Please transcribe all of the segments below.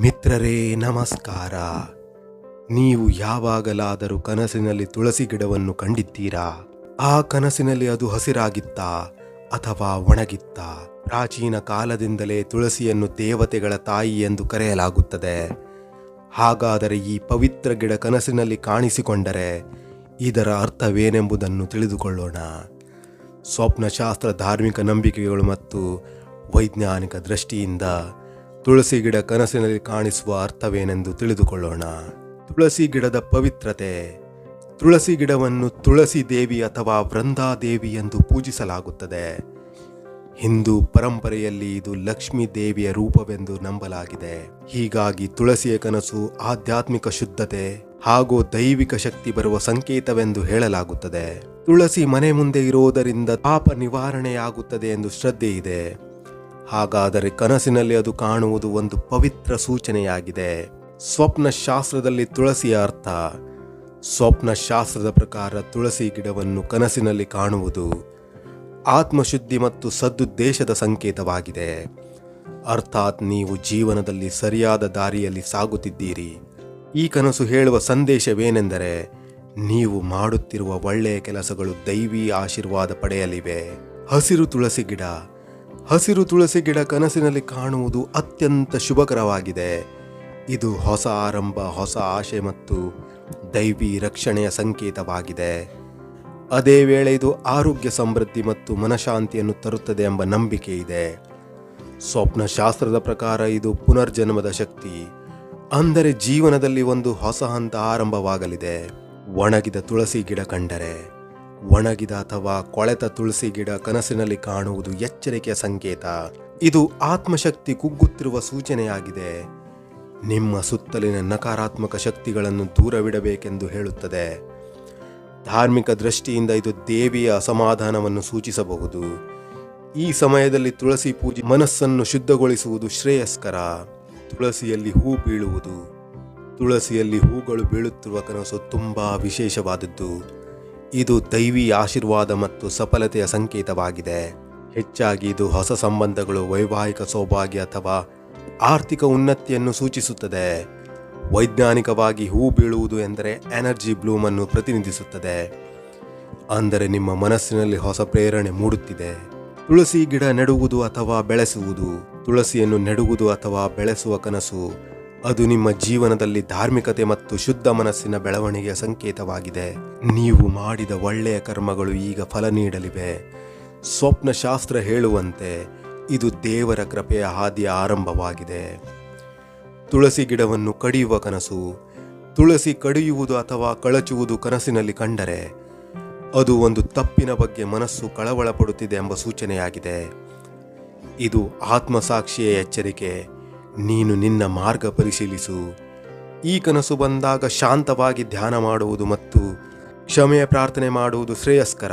ಮಿತ್ರರೇ, ನಮಸ್ಕಾರ. ನೀವು ಯಾವಾಗಲಾದರೂ ಕನಸಿನಲ್ಲಿ ತುಳಸಿ ಗಿಡವನ್ನು ಕಂಡಿದ್ದೀರಾ? ಆ ಕನಸಿನಲ್ಲಿ ಅದು ಹಸಿರಾಗಿತ್ತಾ ಅಥವಾ ಒಣಗಿತ್ತಾ? ಪ್ರಾಚೀನ ಕಾಲದಿಂದಲೇ ತುಳಸಿಯನ್ನು ದೇವತೆಗಳ ತಾಯಿ ಎಂದು ಕರೆಯಲಾಗುತ್ತದೆ. ಹಾಗಾದರೆ ಈ ಪವಿತ್ರ ಗಿಡ ಕನಸಿನಲ್ಲಿ ಕಾಣಿಸಿಕೊಂಡರೆ ಇದರ ಅರ್ಥವೇನೆಂಬುದನ್ನು ತಿಳಿದುಕೊಳ್ಳೋಣ. ಸ್ವಪ್ನಶಾಸ್ತ್ರ ಧಾರ್ಮಿಕ ನಂಬಿಕೆಗಳು ಮತ್ತು ವೈಜ್ಞಾನಿಕ ದೃಷ್ಟಿಯಿಂದ ತುಳಸಿ ಗಿಡ ಕನಸಿನಲ್ಲಿ ಕಾಣಿಸುವ ಅರ್ಥವೇನೆಂದು ತಿಳಿದುಕೊಳ್ಳೋಣ. ತುಳಸಿ ಗಿಡದ ಪವಿತ್ರತೆ, ತುಳಸಿ ಗಿಡವನ್ನು ತುಳಸಿ ದೇವಿ ಅಥವಾ ವೃಂದಾದೇವಿ ಎಂದು ಪೂಜಿಸಲಾಗುತ್ತದೆ. ಹಿಂದೂ ಪರಂಪರೆಯಲ್ಲಿ ಇದು ಲಕ್ಷ್ಮೀ ದೇವಿಯ ರೂಪವೆಂದು ನಂಬಲಾಗಿದೆ. ಹೀಗಾಗಿ ತುಳಸಿಯ ಕನಸು ಆಧ್ಯಾತ್ಮಿಕ ಶುದ್ಧತೆ ಹಾಗೂ ದೈವಿಕ ಶಕ್ತಿ ಬರುವ ಸಂಕೇತವೆಂದು ಹೇಳಲಾಗುತ್ತದೆ. ತುಳಸಿ ಮನೆ ಮುಂದೆ ಇರುವುದರಿಂದ ಪಾಪ ನಿವಾರಣೆಯಾಗುತ್ತದೆ ಎಂದು ಶ್ರದ್ಧೆ ಇದೆ ಹಾಗಾದರೆ ಕನಸಿನಲ್ಲಿ ಅದು ಕಾಣುವುದು ಒಂದು ಪವಿತ್ರ ಸೂಚನೆಯಾಗಿದೆ. ಸ್ವಪ್ನ ಶಾಸ್ತ್ರದಲ್ಲಿ ತುಳಸಿಯ ಅರ್ಥ ಸ್ವಪ್ನ ಶಾಸ್ತ್ರದ ಪ್ರಕಾರ ತುಳಸಿ ಗಿಡವನ್ನು ಕನಸಿನಲ್ಲಿ ಕಾಣುವುದು ಆತ್ಮಶುದ್ಧಿ ಮತ್ತು ಸದ್ದುದ್ದೇಶದ ಸಂಕೇತವಾಗಿದೆ. ಅರ್ಥಾತ್ ನೀವು ಜೀವನದಲ್ಲಿ ಸರಿಯಾದ ದಾರಿಯಲ್ಲಿ ಸಾಗುತ್ತಿದ್ದೀರಿ. ಈ ಕನಸು ಹೇಳುವ ಸಂದೇಶವೇನೆಂದರೆ, ನೀವು ಮಾಡುತ್ತಿರುವ ಒಳ್ಳೆಯ ಕೆಲಸಗಳು ದೈವಿ ಆಶೀರ್ವಾದ ಪಡೆಯಲಿವೆ. ಹಸಿರು ತುಳಸಿ ಗಿಡ ಹಸಿರು ತುಳಸಿ ಗಿಡ ಕನಸಿನಲ್ಲಿ ಕಾಣುವುದು ಅತ್ಯಂತ ಶುಭಕರವಾಗಿದೆ. ಇದು ಹೊಸ ಆರಂಭ, ಹೊಸ ಆಶೆ ಮತ್ತು ದೈವಿ ರಕ್ಷಣೆಯ ಸಂಕೇತವಾಗಿದೆ. ಅದೇ ವೇಳೆ ಇದು ಆರೋಗ್ಯ ಸಮೃದ್ಧಿ ಮತ್ತು ಮನಶಾಂತಿಯನ್ನು ತರುತ್ತದೆ ಎಂಬ ನಂಬಿಕೆ ಇದೆ. ಸ್ವಪ್ನ ಶಾಸ್ತ್ರದ ಪ್ರಕಾರ ಇದು ಪುನರ್ಜನ್ಮದ ಶಕ್ತಿ. ಅಂದರೆ ಜೀವನದಲ್ಲಿ ಒಂದು ಹೊಸ ಹಂತ ಆರಂಭವಾಗಲಿದೆ. ಒಣಗಿದ ತುಳಸಿ ಗಿಡ ಕಂಡರೆ. ಒಣಗಿದ ಅಥವಾ ಕೊಳೆತ ತುಳಸಿ ಗಿಡ ಕನಸಿನಲ್ಲಿ ಕಾಣುವುದು ಎಚ್ಚರಿಕೆಯ ಸಂಕೇತ. ಇದು ಆತ್ಮಶಕ್ತಿ ಕುಗ್ಗುತ್ತಿರುವ ಸೂಚನೆಯಾಗಿದೆ. ನಿಮ್ಮ ಸುತ್ತಲಿನ ನಕಾರಾತ್ಮಕ ಶಕ್ತಿಗಳನ್ನು ದೂರವಿಡಬೇಕೆಂದು ಹೇಳುತ್ತದೆ. ಧಾರ್ಮಿಕ ದೃಷ್ಟಿಯಿಂದ ಇದು ದೇವಿಯ ಅಸಮಾಧಾನವನ್ನು ಸೂಚಿಸಬಹುದು. ಈ ಸಮಯದಲ್ಲಿ ತುಳಸಿ ಪೂಜೆ ಮನಸ್ಸನ್ನು ಶುದ್ಧಗೊಳಿಸುವುದು ಶ್ರೇಯಸ್ಕರ. ತುಳಸಿಯಲ್ಲಿ ಹೂ ಬೀಳುವುದು. ತುಳಸಿಯಲ್ಲಿ ಹೂಗಳು ಬೀಳುತ್ತಿರುವ ಕನಸು ತುಂಬಾ ವಿಶೇಷವಾದದ್ದು. ಇದು ದೈವಿ ಆಶೀರ್ವಾದ ಮತ್ತು ಸಫಲತೆಯ ಸಂಕೇತವಾಗಿದೆ. ಹೆಚ್ಚಾಗಿ ಇದು ಹೊಸ ಸಂಬಂಧಗಳು, ವೈವಾಹಿಕ ಸೌಭಾಗ್ಯ ಅಥವಾ ಆರ್ಥಿಕ ಉನ್ನತಿಯನ್ನು ಸೂಚಿಸುತ್ತದೆ. ವೈಜ್ಞಾನಿಕವಾಗಿ ಹೂ ಬೀಳುವುದು ಎಂದರೆ ಎನರ್ಜಿ ಬ್ಲೂಮನ್ನು ಪ್ರತಿನಿಧಿಸುತ್ತದೆ. ಅಂದರೆ ನಿಮ್ಮ ಮನಸ್ಸಿನಲ್ಲಿ ಹೊಸ ಪ್ರೇರಣೆ ಮೂಡುತ್ತಿದೆ. ತುಳಸಿ ಗಿಡ ನೆಡುವುದು ಅಥವಾ ಬೆಳೆಸುವುದು, ತುಳಸಿಯನ್ನು ನೆಡುವುದು ಅಥವಾ ಬೆಳೆಸುವ ಕನಸು ಅದು ನಿಮ್ಮ ಜೀವನದಲ್ಲಿ ಧಾರ್ಮಿಕತೆ ಮತ್ತು ಶುದ್ಧ ಮನಸ್ಸಿನ ಬೆಳವಣಿಗೆಯ ಸಂಕೇತವಾಗಿದೆ. ನೀವು ಮಾಡಿದ ಒಳ್ಳೆಯ ಕರ್ಮಗಳು ಈಗ ಫಲ ನೀಡಲಿವೆ. ಸ್ವಪ್ನ ಶಾಸ್ತ್ರ ಹೇಳುವಂತೆ ಇದು ದೇವರ ಕೃಪೆಯ ಹಾದಿಯ ಆರಂಭವಾಗಿದೆ. ತುಳಸಿ ಗಿಡವನ್ನು ಕಡಿಯುವ ಕನಸು, ತುಳಸಿ ಕಡಿಯುವುದು ಅಥವಾ ಕಳಚುವುದು ಕನಸಿನಲ್ಲಿ ಕಂಡರೆ ಅದು ಒಂದು ತಪ್ಪಿನ ಬಗ್ಗೆ ಮನಸ್ಸು ಕಳವಳ ಪಡುತ್ತಿದೆ ಎಂಬ ಸೂಚನೆಯಾಗಿದೆ. ಇದು ಆತ್ಮಸಾಕ್ಷಿಯ ಎಚ್ಚರಿಕೆ ನೀನು ನಿನ್ನ ಮಾರ್ಗ ಪರಿಶೀಲಿಸು. ಈ ಕನಸು ಬಂದಾಗ ಶಾಂತವಾಗಿ ಧ್ಯಾನ ಮಾಡುವುದು ಮತ್ತು ಕ್ಷಮೆಯ ಪ್ರಾರ್ಥನೆ ಮಾಡುವುದು ಶ್ರೇಯಸ್ಕರ.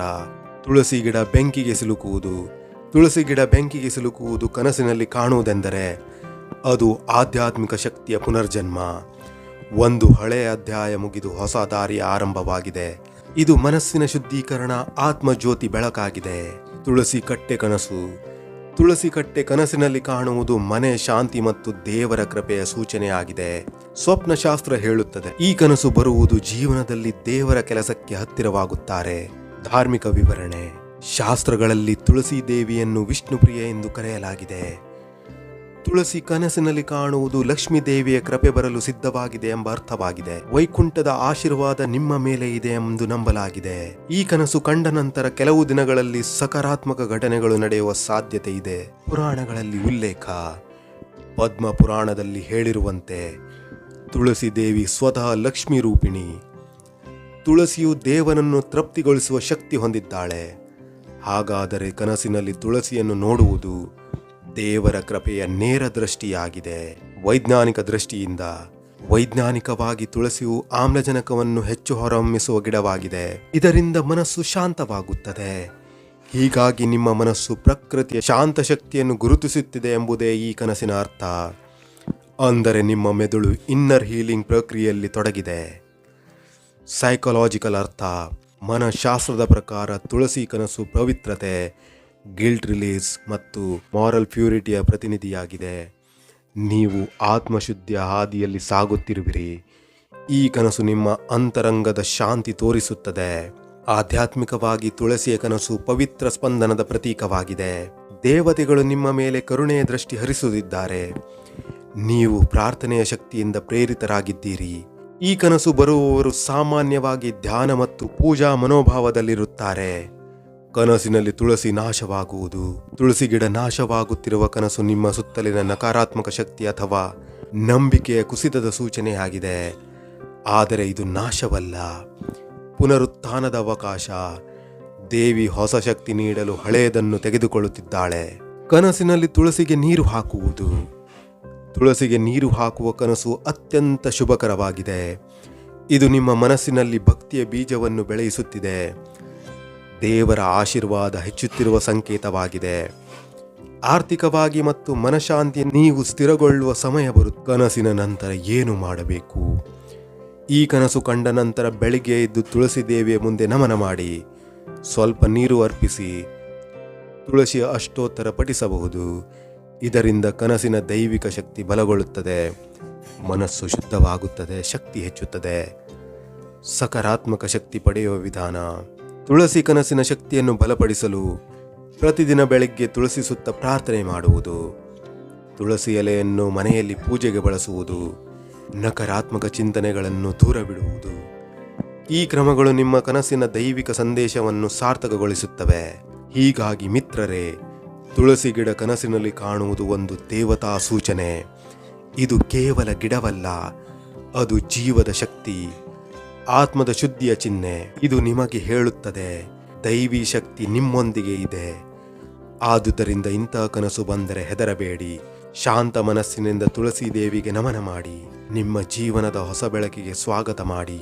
ತುಳಸಿ ಗಿಡ ಬೆಂಕಿಗೆ ಸಿಲುಕುವುದು. ತುಳಸಿ ಗಿಡ ಬೆಂಕಿಗೆ ಸಿಲುಕುವುದು ಕನಸಿನಲ್ಲಿ ಕಾಣುವುದೆಂದರೆ ಅದು ಆಧ್ಯಾತ್ಮಿಕ ಶಕ್ತಿಯ ಪುನರ್ಜನ್ಮ. ಒಂದು ಹಳೆಯ ಅಧ್ಯಾಯ ಮುಗಿದು ಹೊಸ ದಾರಿಯ ಆರಂಭವಾಗಿದೆ. ಇದು ಮನಸ್ಸಿನ ಶುದ್ಧೀಕರಣ, ಆತ್ಮಜ್ಯೋತಿ ಬೆಳಕಾಗಿದೆ. ತುಳಸಿ ಕಟ್ಟೆ ಕನಸು. ತುಳಸಿ ಕಟ್ಟೆ ಕನಸಿನಲ್ಲಿ ಕಾಣುವುದು ಮನೆ ಶಾಂತಿ ಮತ್ತು ದೇವರ ಕೃಪೆಯ ಸೂಚನೆಯಾಗಿದೆ. ಸ್ವಪ್ನಶಾಸ್ತ್ರ ಹೇಳುತ್ತದೆ, ಈ ಕನಸು ಬರುವುದು ಜೀವನದಲ್ಲಿ ದೇವರ ಕೆಲಸಕ್ಕೆ ಹತ್ತಿರವಾಗುತ್ತಾರೆ. ಧಾರ್ಮಿಕ ವಿವರಣೆ, ಶಾಸ್ತ್ರಗಳಲ್ಲಿ ತುಳಸಿ ದೇವಿಯನ್ನು ವಿಷ್ಣುಪ್ರಿಯ ಎಂದು ಕರೆಯಲಾಗಿದೆ. ತುಳಸಿ ಕನಸಿನಲ್ಲಿ ಕಾಣುವುದು ಲಕ್ಷ್ಮೀ ದೇವಿಯ ಕೃಪೆ ಬರಲು ಸಿದ್ಧವಾಗಿದೆ ಎಂಬ ಅರ್ಥವಾಗಿದೆ. ವೈಕುಂಠದ ಆಶೀರ್ವಾದ ನಿಮ್ಮ ಮೇಲೆ ಇದೆ ಎಂದು ನಂಬಲಾಗಿದೆ. ಈ ಕನಸು ಕಂಡ ನಂತರ ಕೆಲವು ದಿನಗಳಲ್ಲಿ ಸಕಾರಾತ್ಮಕ ಘಟನೆಗಳು ನಡೆಯುವ ಸಾಧ್ಯತೆ ಇದೆ. ಪುರಾಣಗಳಲ್ಲಿ ಉಲ್ಲೇಖ. ಪದ್ಮ ಪುರಾಣದಲ್ಲಿ ಹೇಳಿರುವಂತೆ, ತುಳಸಿ ದೇವಿ ಸ್ವತಃ ಲಕ್ಷ್ಮೀ ರೂಪಿಣಿ. ತುಳಸಿಯು ದೇವನನ್ನು ತೃಪ್ತಿಗೊಳಿಸುವ ಶಕ್ತಿ ಹೊಂದಿದ್ದಾಳೆ. ಹಾಗಾದರೆ ಕನಸಿನಲ್ಲಿ ತುಳಸಿಯನ್ನು ನೋಡುವುದು ದೇವರ ಕೃಪೆಯ ನೇರ ದೃಷ್ಟಿಯಾಗಿದೆ. ವೈಜ್ಞಾನಿಕ ದೃಷ್ಟಿಯಿಂದ ವೈಜ್ಞಾನಿಕವಾಗಿ ತುಳಸಿಯು ಆಮ್ಲಜನಕವನ್ನು ಹೆಚ್ಚು ಹೊರಹೊಮ್ಮಿಸುವ ಗಿಡವಾಗಿದೆ. ಇದರಿಂದ ಮನಸ್ಸು ಶಾಂತವಾಗುತ್ತದೆ. ಹೀಗಾಗಿ ನಿಮ್ಮ ಮನಸ್ಸು ಪ್ರಕೃತಿಯ ಶಾಂತ ಶಕ್ತಿಯನ್ನು ಗುರುತಿಸುತ್ತಿದೆ ಎಂಬುದೇ ಈ ಕನಸಿನ ಅರ್ಥ. ಅಂದರೆ ನಿಮ್ಮ ಮೆದುಳು ಇನ್ನರ್ ಹೀಲಿಂಗ್ ಪ್ರಕ್ರಿಯೆಯಲ್ಲಿ ತೊಡಗಿದೆ. ಸೈಕಲಾಜಿಕಲ್ ಅರ್ಥ. ಮನಃಶಾಸ್ತ್ರದ ಪ್ರಕಾರ ತುಳಸಿ ಕನಸು ಪವಿತ್ರತೆ. ಗಿಲ್ಟ್ ರಿಲೀಸ್ ಮತ್ತು ಮಾರಲ್ ಪ್ಯೂರಿಟಿಯ ಪ್ರತಿನಿಧಿಯಾಗಿದೆ. ನೀವು ಆತ್ಮಶುದ್ಧಿಯ ಹಾದಿಯಲ್ಲಿ ಸಾಗುತ್ತಿರುವಿರಿ. ಈ ಕನಸು ನಿಮ್ಮ ಅಂತರಂಗದ ಶಾಂತಿ ತೋರಿಸುತ್ತದೆ. ಆಧ್ಯಾತ್ಮಿಕವಾಗಿ ತುಳಸಿಯ ಕನಸು ಪವಿತ್ರ ಸ್ಪಂದನದ ಪ್ರತೀಕವಾಗಿದೆ. ದೇವತೆಗಳು ನಿಮ್ಮ ಮೇಲೆ ಕರುಣೆಯ ದೃಷ್ಟಿ ಹರಿಸುತ್ತಿದ್ದಾರೆ. ನೀವು ಪ್ರಾರ್ಥನೆಯ ಶಕ್ತಿಯಿಂದ ಪ್ರೇರಿತರಾಗಿದ್ದೀರಿ. ಈ ಕನಸು ಬರುವವರು ಸಾಮಾನ್ಯವಾಗಿ ಧ್ಯಾನ ಮತ್ತು ಪೂಜಾ ಮನೋಭಾವದಲ್ಲಿರುತ್ತಾರೆ. ಕನಸಿನಲ್ಲಿ ತುಳಸಿ ನಾಶವಾಗುವುದು. ತುಳಸಿ ಗಿಡ ನಾಶವಾಗುತ್ತಿರುವ ಕನಸು ನಿಮ್ಮ ಸುತ್ತಲಿನ ನಕಾರಾತ್ಮಕ ಶಕ್ತಿ ಅಥವಾ ನಂಬಿಕೆಯ ಕುಸಿತದ ಸೂಚನೆಯಾಗಿದೆ. ಆದರೆ ಇದು ನಾಶವಲ್ಲ. ಪುನರುತ್ಥಾನದ ಅವಕಾಶ. ದೇವಿ ಹೊಸ ಶಕ್ತಿ ನೀಡಲು ಹಳೆಯದನ್ನು ತೆಗೆದುಕೊಳ್ಳುತ್ತಿದ್ದಾಳೆ. ಕನಸಿನಲ್ಲಿ ತುಳಸಿಗೆ ನೀರು ಹಾಕುವುದು. ತುಳಸಿಗೆ ನೀರು ಹಾಕುವ ಕನಸು ಅತ್ಯಂತ ಶುಭಕರವಾಗಿದೆ. ಇದು ನಿಮ್ಮ ಮನಸ್ಸಿನಲ್ಲಿ ಭಕ್ತಿಯ ಬೀಜವನ್ನು ಬೆಳೆಯಿಸುತ್ತಿದೆ. ದೇವರ ಆಶೀರ್ವಾದ ಹೆಚ್ಚುತ್ತಿರುವ ಸಂಕೇತವಾಗಿದೆ. ಆರ್ಥಿಕವಾಗಿ ಮತ್ತು ಮನಶಾಂತಿ ನೀವು ಸ್ಥಿರಗೊಳ್ಳುವ ಸಮಯ ಬರು ಕನಸಿನ ನಂತರ ಏನು ಮಾಡಬೇಕು? ಈ ಕನಸು ಕಂಡ ನಂತರ ಬೆಳಿಗ್ಗೆ ಎದ್ದು ತುಳಸಿ ದೇವಿಯ ಮುಂದೆ ನಮನ ಮಾಡಿ, ಸ್ವಲ್ಪ ನೀರು ಅರ್ಪಿಸಿ, ತುಳಸಿಯ ಅಷ್ಟೋತ್ತರ ಪಠಿಸಬಹುದು. ಇದರಿಂದ ಕನಸಿನ ದೈವಿಕ ಶಕ್ತಿ ಬಲಗೊಳ್ಳುತ್ತದೆ, ಮನಸ್ಸು ಶುದ್ಧವಾಗುತ್ತದೆ, ಶಕ್ತಿ ಹೆಚ್ಚುತ್ತದೆ. ಸಕಾರಾತ್ಮಕ ಶಕ್ತಿ ಪಡೆಯುವ ವಿಧಾನ. ತುಳಸಿ ಕನಸಿನ ಶಕ್ತಿಯನ್ನು ಬಲಪಡಿಸಲು ಪ್ರತಿದಿನ ಬೆಳಗ್ಗೆ ತುಳಸಿ ಸುತ್ತ ಪ್ರಾರ್ಥನೆ ಮಾಡುವುದು. ತುಳಸಿ ಎಲೆಯನ್ನು ಮನೆಯಲ್ಲಿ ಪೂಜೆಗೆ ಬಳಸುವುದು, ನಕಾರಾತ್ಮಕ ಚಿಂತನೆಗಳನ್ನು ದೂರ ಬಿಡುವುದು ಈ ಕ್ರಮಗಳು ನಿಮ್ಮ ಕನಸಿನ ದೈವಿಕ ಸಂದೇಶವನ್ನು ಸಾರ್ಥಕಗೊಳಿಸುತ್ತವೆ. ಹೀಗಾಗಿ ಮಿತ್ರರೇ, ತುಳಸಿ ಗಿಡ ಕನಸಿನಲ್ಲಿ ಕಾಣುವುದು ಒಂದು ದೇವತಾ ಸೂಚನೆ. ಇದು ಕೇವಲ ಗಿಡವಲ್ಲ, ಅದು ಜೀವದ ಶಕ್ತಿ. ಆತ್ಮದ ಶುದ್ಧಿಯ ಚಿಹ್ನೆ ಇದು ನಿಮಗೆ ಹೇಳುತ್ತದೆ. ದೈವಿ ಶಕ್ತಿ ನಿಮ್ಮೊಂದಿಗೆ ಇದೆ. ಆದುದರಿಂದ ಇಂತಹ ಕನಸು ಬಂದರೆ ಹೆದರಬೇಡಿ. ಶಾಂತ ಮನಸ್ಸಿನಿಂದ ತುಳಸಿ ದೇವಿಗೆ ನಮನ ಮಾಡಿ. ನಿಮ್ಮ ಜೀವನದ ಹೊಸ ಬೆಳಕಿಗೆ ಸ್ವಾಗತ ಮಾಡಿ.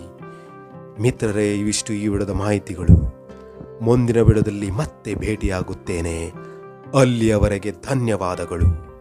ಮಿತ್ರರೇ, ಇವಿಷ್ಟು ಈ ವಿಡದ ಮಾಹಿತಿಗಳು. ಮುಂದಿನ ವಿಡದಲ್ಲಿ ಮತ್ತೆ ಭೇಟಿಯಾಗುತ್ತೇನೆ. ಅಲ್ಲಿಯವರೆಗೆ ಧನ್ಯವಾದಗಳು.